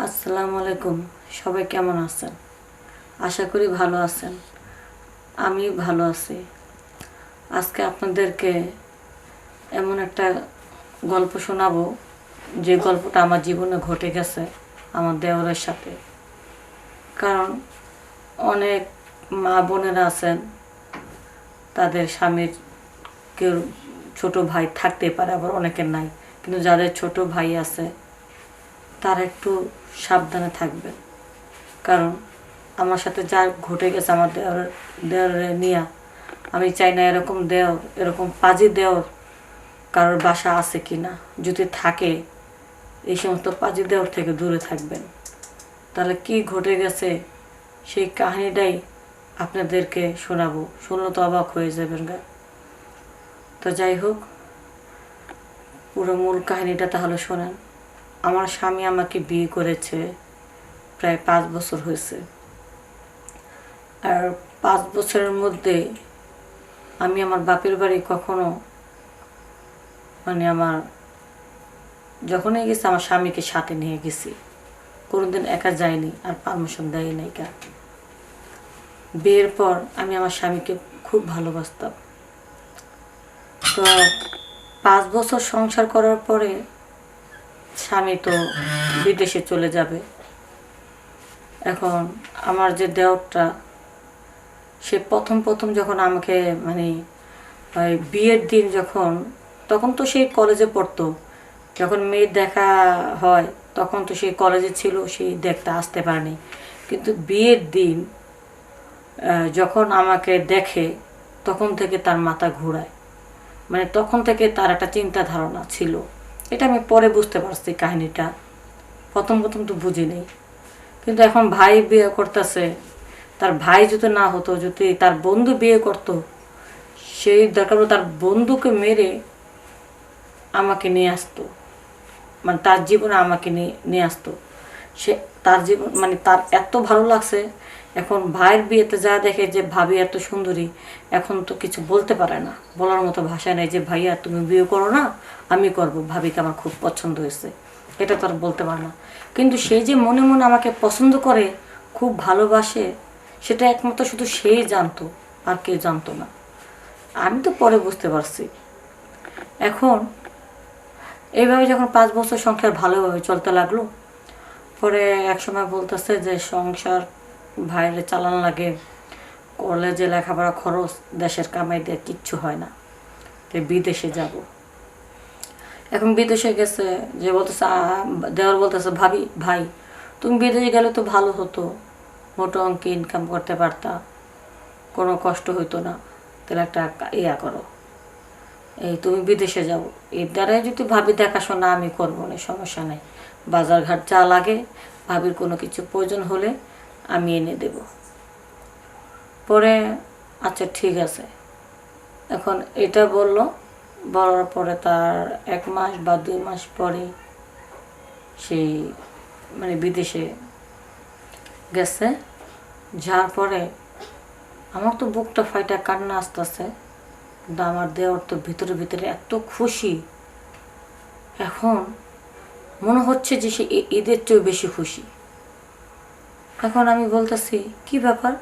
আসসালামু আলাইকুম। সবাই কেমন আছেন? আশা করি ভালো আছেন। আমি ভালো আছি। আজকে আপনাদেরকে এমন একটা গল্প শোনাবো, যে গল্পটা আমার জীবনে ঘটে গেছে আমার দেওরের সাথে। কারণ অনেক মা বোনেরা আছেন, তাদের স্বামীর কেউ ছোট ভাই থাকতে পারে, আবার অনেকের নাই। কিন্তু যাদের ছোট ভাই আছে তারা একটু সাবধানে থাকবেন কারণ আমার সাথে যা ঘটে গেছে আমার দেওয়ার দেওয়ারে নিয়ে, আমি চাই না এরকম দেওর, এরকম পাজি দেওর কারোর বাসা আছে কি না যদি থাকে, এই সমস্ত পাজি দেওর থেকে দূরে থাকবেন। তাহলে কি ঘটে গেছে, সেই কাহিনীটাই আপনাদেরকে শোনাবো। শুনলে তো অবাক হয়ে যাবেন গা। তো যাই হোক, পুরো মূল কাহিনীটা তাহলে শোনেন। আমার স্বামী আমাকে বিয়ে করেছে প্রায় পাঁচ বছর হয়েছে। আর পাঁচ বছরের মধ্যে আমি আমার বাপের বাড়ি কখনো মানে আমার যখনই গেছি আমার স্বামীকে সাথে নিয়ে গেছি। কোনোদিন একা যাইনি, আর পারমিশন দেয় নাই কা বিয়ের পর আমি আমার স্বামীকে খুব ভালোবাসতাম। তো পাঁচ বছর সংসার করার পরে স্বামী তো বিদেশে চলে যাবে। এখন আমার যে দেওরটা, সে প্রথম প্রথম যখন আমাকে মানে বিয়ের দিন যখন, তখন তো সেই কলেজে পড়তো। যখন মেয়ের দেখা হয়, তখন তো সেই কলেজে ছিল সেই দেখতে আসতে পারেনি। কিন্তু বিয়ের দিন যখন আমাকে দেখে, তখন থেকে তার মাথা ঘোরায়। মানে তখন থেকে তার একটা চিন্তা ধারণা ছিল। এটা আমি পরে বুঝতে পারছি কাহিনীটা। প্রথম প্রথম তো বুঝি নেই। কিন্তু এখন ভাই বিয়ে করতেছে, তার ভাই যদি না হতো, যদি তার বন্ধু বিয়ে করত, সেই দরকার তার বন্ধুকে মেরে আমাকে নিয়ে আসতো। মানে তার জীবনে আমাকে নিয়ে নিয়ে আসতো। সে তার জীবন মানে তার এত ভালো লাগছে এখন ভাইয়ের বিয়েতে যা দেখে যে ভাবি এত সুন্দরী, এখন তো কিছু বলতে পারে না। বলার মতো ভাষা নেই যে, ভাইয়া, তুমি বিয়ে করো না, আমি করব। ভাবিকে আমার খুব পছন্দ হয়েছে। এটা তো আর বলতে পারে না। কিন্তু সে যে মনে মনে আমাকে পছন্দ করে, খুব ভালোবাসে, সেটা একমাত্র শুধু সেই জানতো, আর কেউ জানতো না। আমি তো পরে বুঝতে পারছি। এখন এইভাবে যখন পাঁচ বছর সংসার ভালোভাবে চলতে লাগল, পরে একসময় বলতেছে যে, সংসার ভাইরে চালানো লাগে, কলেজে লেখাপড়া খরচ, দেশের কামাই দিয়ে কিচ্ছু হয় না। তো বিদেশে যাব। এখন বিদেশে গেছে, যে বলতেছে দেওয়ার বলতেছে, ভাবি, ভাই, তুমি বিদেশে গেলে তো ভালো হতো। মোটো অঙ্কে ইনকাম করতে পারতা। কোনো কষ্ট হইতো না। তাহলে একটা ইয়া করো। এই তুমি বিদেশে যাও। এর দ্বারাই যদি ভাবি দেখাশোনা আমি করব, না সমস্যা নেই। বাজার ঘাট যা লাগে, ভাবির কোনো কিছু প্রয়োজন হলে আমি এনে দেব। পরে আচ্ছা ঠিক আছে। এখন এটা বলল, বলার পরে তার এক মাস বা দুই মাস পরে সেই মানে বিদেশে গেছে। যার পরে, আমার তো বুকটা ফাইটা, কান্না আসতেছে, কিন্তু আমার দেওয়ার তো ভিতরে ভিতরে এত খুশি। এখন মনে হচ্ছে যে সে ঈদের চেয়েও বেশি খুশি। এখন আমি বলতেছি, কি ব্যাপার?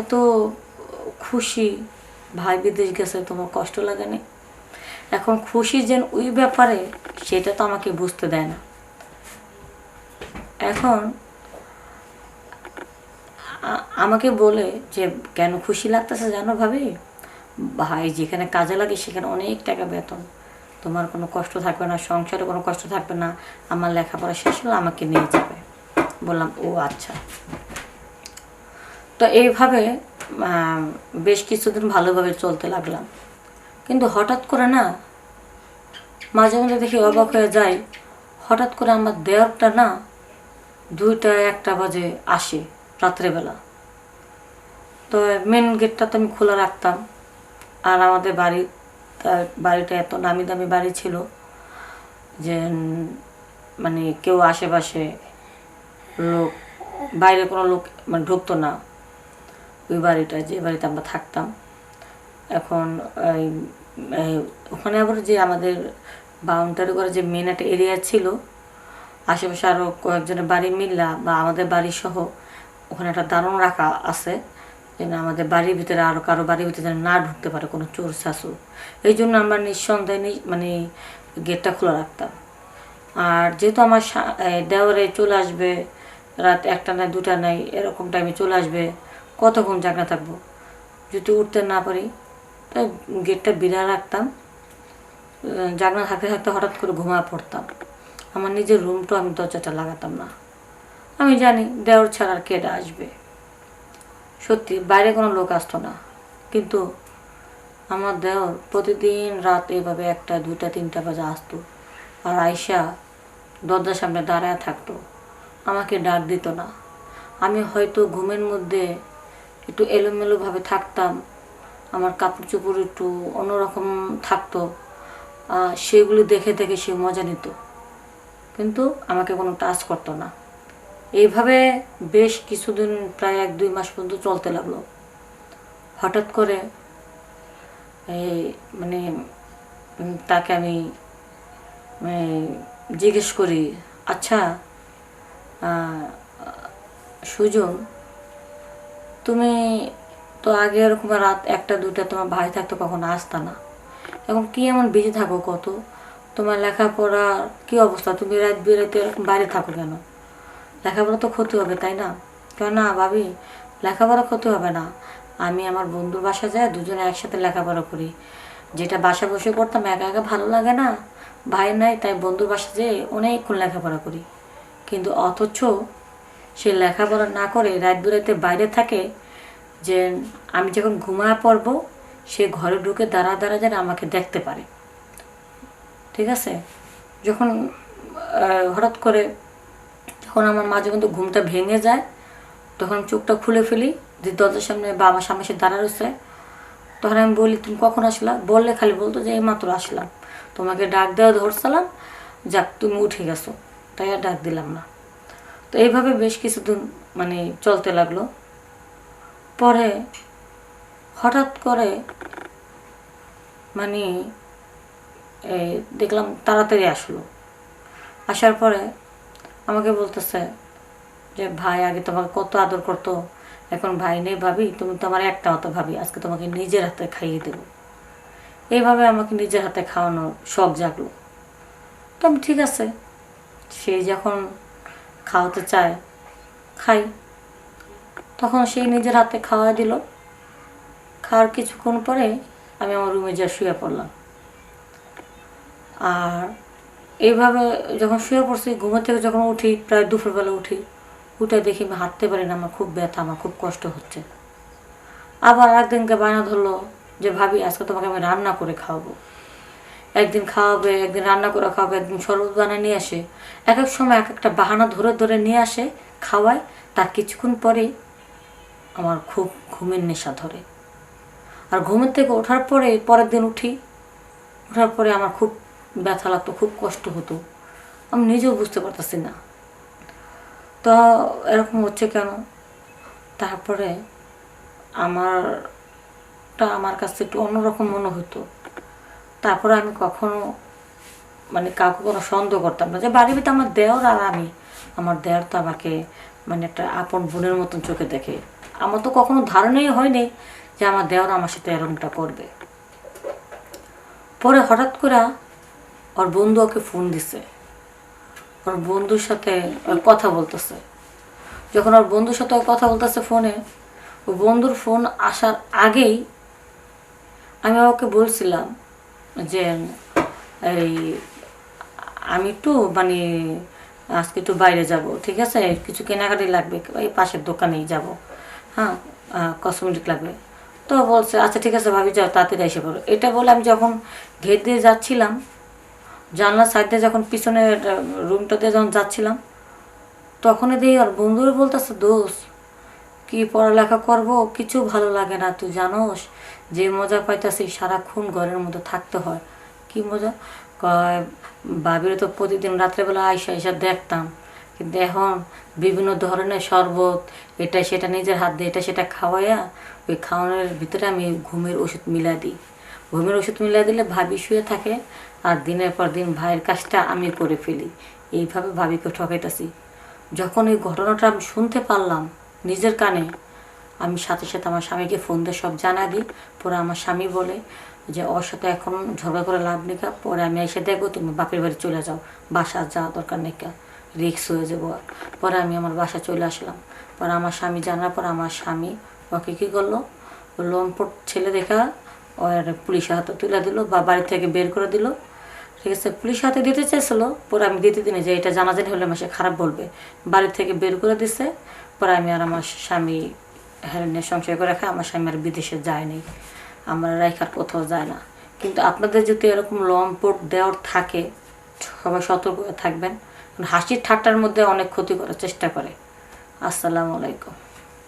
এত খুশি, ভাই বিদেশ গেছে, তোমার কষ্ট লাগে লাগেনি? এখন খুশি যেন ওই ব্যাপারে, সেটা তো আমাকে বুঝতে দেয় না। এখন আমাকে বলে যে, কেন খুশি লাগতেছে জানো ভাবি? ভাই যেখানে কাজে লাগে সেখানে অনেক টাকা বেতন। তোমার কোনো কষ্ট থাকবে না, সংসারে কোনো কষ্ট থাকবে না, আমার লেখাপড়া শেষ হলে আমাকে নিয়ে যাবে। বললাম, ও আচ্ছা। তো এইভাবে বেশ কিছুদিন ভালোভাবে চলতে লাগলাম। কিন্তু হঠাৎ করে না, মাঝে মাঝে দেখি অবাক হয়ে যাই, হঠাৎ করে আমার দেওয়ারটা না দুইটা একটা বাজে আসে রাত্রেবেলা। তো মেন গেটটা তো আমি খোলা রাখতাম, আর আমাদের বাড়ি বাড়িটা এত নামি দামি বাড়ি ছিল যে মানে কেউ আশেপাশে লোক বাইরে কোনো লোক মানে ঢুকতো না। ওই বাড়িটা, যে বাড়িতে আমরা থাকতাম। এখন ওখানে আবার যে আমাদের বাউন্ডারি করে যে মেন একটা এরিয়া ছিল, আশেপাশে আরও কয়েকজনের বাড়ি মিল্লা বা আমাদের বাড়ি সহ ওখানে একটা দারুণ রাখা আছে। যেন আমাদের বাড়ির ভিতরে আরও কারও বাড়ির ভিতরে যেন না ঢুকতে পারে কোনো চোর শাশু। এই জন্য আমরা নিঃসন্দেহে মানে গেটটা খোলা রাখতাম। আর যেহেতু আমার দেওয়ারে চলে আসবে রাত একটা নাই, দুটা নাই, এরকম টাইমে চলে আসবে, কতক্ষণ জাগনা থাকব? যদি উঠতে না পারি, তাই গেটটা বিড়া রাখতাম। জাগনা থাকতে থাকতে হঠাৎ করে ঘুমায় পড়তাম। আমার নিজের রুমটাও আমি দরজাটা লাগাতাম না। আমি জানি দেওর ছাড়া আর কেডা আসবে। সত্যি, বাইরে কোনো লোক আসতো না। কিন্তু আমার দেওর প্রতিদিন রাত এভাবে একটা দুটা তিনটা বাজে আসতো। আর আয়সা দরজার সামনে দাঁড়ায় থাকতো। আমাকে ডাক দিত না। আমি হয়তো ঘুমের মধ্যে একটু এলোমেলোভাবে থাকতাম, আমার কাপড় চোপড় একটু অন্যরকম থাকতো সেগুলি দেখে দেখে সে মজা নিত। কিন্তু আমাকে কোনো টাচ করতো না। এইভাবে বেশ কিছুদিন, প্রায় এক দুই মাস পর্যন্ত চলতে লাগল। হঠাৎ করে এই মানে তাকে আমি জিজ্ঞেস করি আচ্ছা সুজন তুমি তো আগে এরকম রাত একটা দুটা তোমার ভাই থাকতো, কখনো আসতা না। এখন কি এমন বিজি থাকো কত? তোমার লেখাপড়া কি অবস্থা? তুমি রাত বিরাতে এরকম বাইরে থাকো কেন? লেখাপড়া তো ক্ষতি হবে, তাই না? কেন না, ভাবি, লেখাপড়া ক্ষতি হবে না। আমি আমার বন্ধুর বাসা যাই, দুজনে একসাথে লেখাপড়া করি। যেটা বাসা বসে করতাম একা একা ভালো লাগে না। ভাই নাই, তাই বন্ধুর বাসা যেয়ে অনেকক্ষণ লেখাপড়া করি। কিন্তু অথচ সে লেখাপড়া না করে রাত বিরাতে বাইরে থাকে যে আমি যখন ঘুমায় পড়ব, সে ঘরে ঢুকে দাঁড়া দাঁড়া যেন আমাকে দেখতে পারে। ঠিক আছে? যখন হঠাৎ করে যখন আমার মাঝে মধ্যে ঘুমটা ভেঙে যায়, তখন চোখটা খুলে ফেলি, যে দরজার সামনে বাবা সামনে এসে দাঁড়া রয়েছে। তখন আমি বলি, তুমি কখন আসলা? বললে খালি বলতো যে এইমাত্র আসলাম। তোমাকে ডাক দেওয়া ধরছিলাম, যাক তুমি উঠে গেছো। তাই আর ডাক দিলাম না। তো এইভাবে বেশ কিছুদিন মানে চলতে লাগল। পরে হঠাৎ করে মানে দেখলাম তাড়াতাড়ি আসলো। আসার পরে আমাকে বলতেছে যে, ভাই, আগে তোমাকে কত আদর করতো, এখন ভাই নেই ভাবি, তুমি তো আমার একটা মতো ভাবি, আজকে তোমাকে নিজের হাতে খাইয়ে দেবো। এইভাবে আমাকে নিজের হাতে খাওয়ানোর শখ জাগলো। তো ঠিক আছে। সে যখন খাওয়াতে চায়, খাই। তখন সেই নিজের হাতে খাওয়া দিল। খাওয়ার কিছুক্ষণ পরে আমি আমার রুমে যা শুয়ে পড়লাম। আর এইভাবে যখন শুয়ে পড়ছি ঘুমের থেকে যখন উঠি, প্রায় দুপুরবেলা উঠি, উঠে দেখি আমি হাঁটতে পারি না, আমার খুব ব্যথা, আমার খুব কষ্ট হচ্ছে। আবার একদিনকে বায়না ধরলো যে, ভাবি, আজকে তোমাকে আমি রান্না করে খাওয়াবো। একদিন খাওয়াবে, একদিন রান্না করে খাওয়াবে, একদিন শরবত বানিয়ে নিয়ে আসে। এক এক সময় এক একটা বাহানা ধরে ধরে নিয়ে আসে, খাওয়ায়। তার কিছুক্ষণ পরেই আমার খুব ঘুমের নেশা ধরে। আর ঘুমের থেকে ওঠার পরে, পরের দিন উঠি। ওঠার পরে আমার খুব ব্যথা লাগতো, খুব কষ্ট হতো। আমি নিজেও বুঝতে পারতেছি না। তো এরকম হচ্ছে কেন? তারপরে আমারটা আমার কাছে একটু অন্যরকম মনে হতো। তারপরে আমি কখনো মানে কাউকে কোনো সন্দেহ করতাম না যে বাড়ির ভিতরে আমার দেওর আর আমি। আমার দেওর তো আমাকে মানে একটা আপন বোনের মতন চোখে দেখে। আমার তো কখনো ধারণাই হয়নি যে আমার দেওর আমার সাথে এরকমটা করবে। পরে হঠাৎ করে ওর বন্ধু ওকে ফোন দিছে। ওর বন্ধুর সাথে কথা বলতেছে। যখন ওর বন্ধুর সাথে কথা বলতেছে ফোনে ও বন্ধুর ফোন আসার আগেই আমি ওকে বলছিলাম যে, এই, আমি একটু মানে আজকে একটু বাইরে যাব, ঠিক আছে? কিছু কেনাকাটি লাগবে, এই পাশের দোকানেই যাব। হ্যাঁ কসমেটিক লাগবে। তো বলছে আচ্ছা ঠিক আছে ভাবি, যাও, তাড়াতাড়ি এসে পড়ো। এটা বলে আমি যখন ঘের দিয়ে যাচ্ছিলাম, জানলার সাইড দিয়ে যখন পিছনের রুমটা দিয়ে যখন যাচ্ছিলাম, তখনই দেখি আর বন্ধুরা বলতেছে দোষ কি পড়ালেখা করব? কিছু ভালো লাগে না, তুই জানোস? যে মজা পাইতাছি সারাক্ষণ ঘরের মতো থাকতে হয়। কি মজা? বাবির তো প্রতিদিন রাত্রেবেলা আইসা আইসা দেখতাম। কিন্তু এখন বিভিন্ন ধরনের শরবত, এটা সেটা নিজের হাত দিয়ে, এটা সেটা খাওয়াইয়া ওই খাওয়ানোর ভিতরে আমি ঘুমের ওষুধ মিলা দিই। ঘুমের ওষুধ মিলা দিলে ভাবি শুয়ে থাকে আর দিনের পর দিন ভাইয়ের কাজটা আমি করে ফেলি। এইভাবে ভাবিকে ঠকাইতেছি। যখন এই ঘটনাটা আমি শুনতে পারলাম নিজের কানে আমি সাথে সাথে আমার স্বামীকে ফোন দিয়ে সব জানা দিই। পরে আমার স্বামী বলে যে, ওর সাথে এখন ঝগড়া করে লাভ নেই। পরে আমি এসে দেখব তুমি বাপের বাড়ি চলে যাও। বাসা যাওয়া দরকার নেই কা। রিক্স হয়ে যাব আর। পরে আমি আমার বাসা চলে আসলাম। পরে আমার স্বামী জানার পর আমার স্বামী ওকে কী করল? লম্পট ছেলে দেখা ওর পুলিশের হাতে তুলে দিল বা বাড়ি থেকে বের করে দিল। ঠিক আছে পুলিশ হাতে দিতে চাইছিল পরে আমি দিতে দিনে যে, এটা জানাজানি হলে আমার সে খারাপ বলবে। বাড়ি থেকে বের করে দিছে। পরে আমি আর আমার স্বামী হ্যারেনের সংশয় করে রাখে আমার স্বামী আর বিদেশে যায়নি আমরা রাইখার কোথাও যায় না। কিন্তু আপনাদের যদি এরকম লম্পট দেওয়ার থাকে, সবাই সতর্ক থাকবেন। হাসির ঠাট্টার মধ্যে অনেক ক্ষতি করার চেষ্টা করে। আসসালামু আলাইকুম।